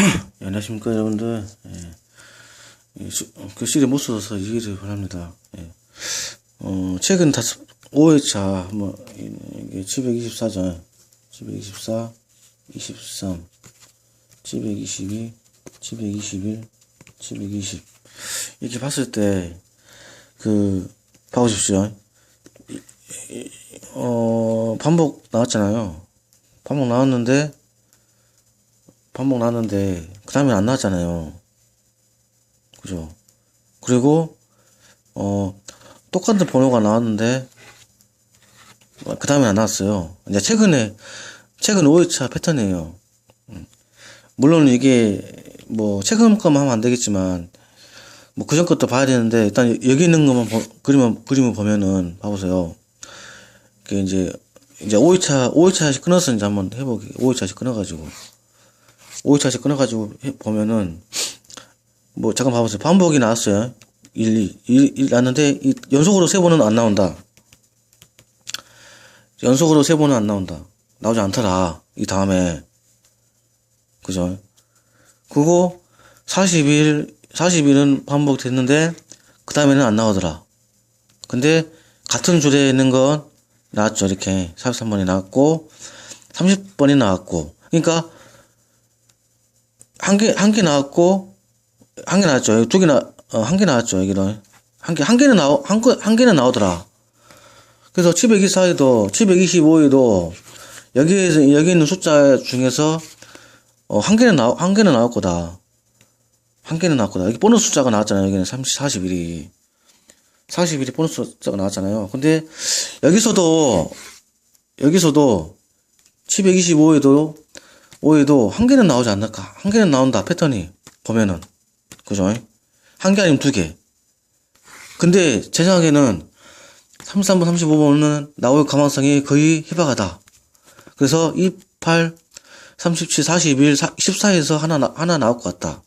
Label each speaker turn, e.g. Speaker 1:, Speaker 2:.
Speaker 1: 예, 안녕하십니까 여러분들? 예. 이 수- 어, 교실에 못 써서 이해를 바랍니다. 예. 어, 최근 다섯 5회차 뭐 이- 이게 724죠. 724 23 722 721 720 이렇게 봤을 때 그 봐보십시오. 어 반복 나왔잖아요. 반복 나왔는데 반복 나왔는데 그 다음에 안 나왔잖아요. 그죠? 그리고 어 똑같은 번호가 나왔는데 그 다음에 안 나왔어요. 이제 최근에 최근 5회차 패턴이에요. 음. 물론 이게 뭐 최근 것만 하면 안 되겠지만 뭐 그전 것도 봐야 되는데 일단 여기 있는 것만 보, 그림을 그림을 보면은 봐보세요. 그 이제 이제 5회차 5회차씩 끊어서 이제 한번 해보게 5회차씩 끊어가지고 5회차씩 끊어가지고 해- 보면은 뭐 잠깐 봐보세요. 반복이 나왔어요. 1, 2, 1, 1 나왔는데 이 연속으로 세 번은 안 나온다. 연속으로 세 번은 안 나온다. 나오지 않더라. 이 다음에. 그죠? 그거 40일 40일은 반복됐는데 그 다음에는 안 나오더라. 근데 같은 줄에 있는 건 나왔죠. 이렇게 43번이 나왔고 30번이 나왔고. 그러니까 한 개, 한 개 나왔고, 한 개 나왔죠. 두 개 나, 어, 한 개 나왔죠. 여기는. 한 개, 한 개는 나오, 한, 거, 한 개는 나오더라. 그래서 724에도, 725에도, 여기에서, 여기 있는 숫자 중에서, 어, 한 개는 나오, 한 개는 나올 거다. 한 개는 나올 거다. 여기 보너스 숫자가 나왔잖아요. 여기는 30, 41이. 41이 보너스 숫자가 나왔잖아요. 근데, 여기서도, 여기서도, 725에도, 5에도 한 개는 나오지 않을까? 한 개는 나온다, 패턴이. 보면은. 그죠? 한 개 아니면 두 개. 근데 제 생각에는 33번, 35번은 나올 가능성이 거의 희박하다. 그래서 28, 37, 41, 14에서 하나, 나- 하나 나올 것 같다.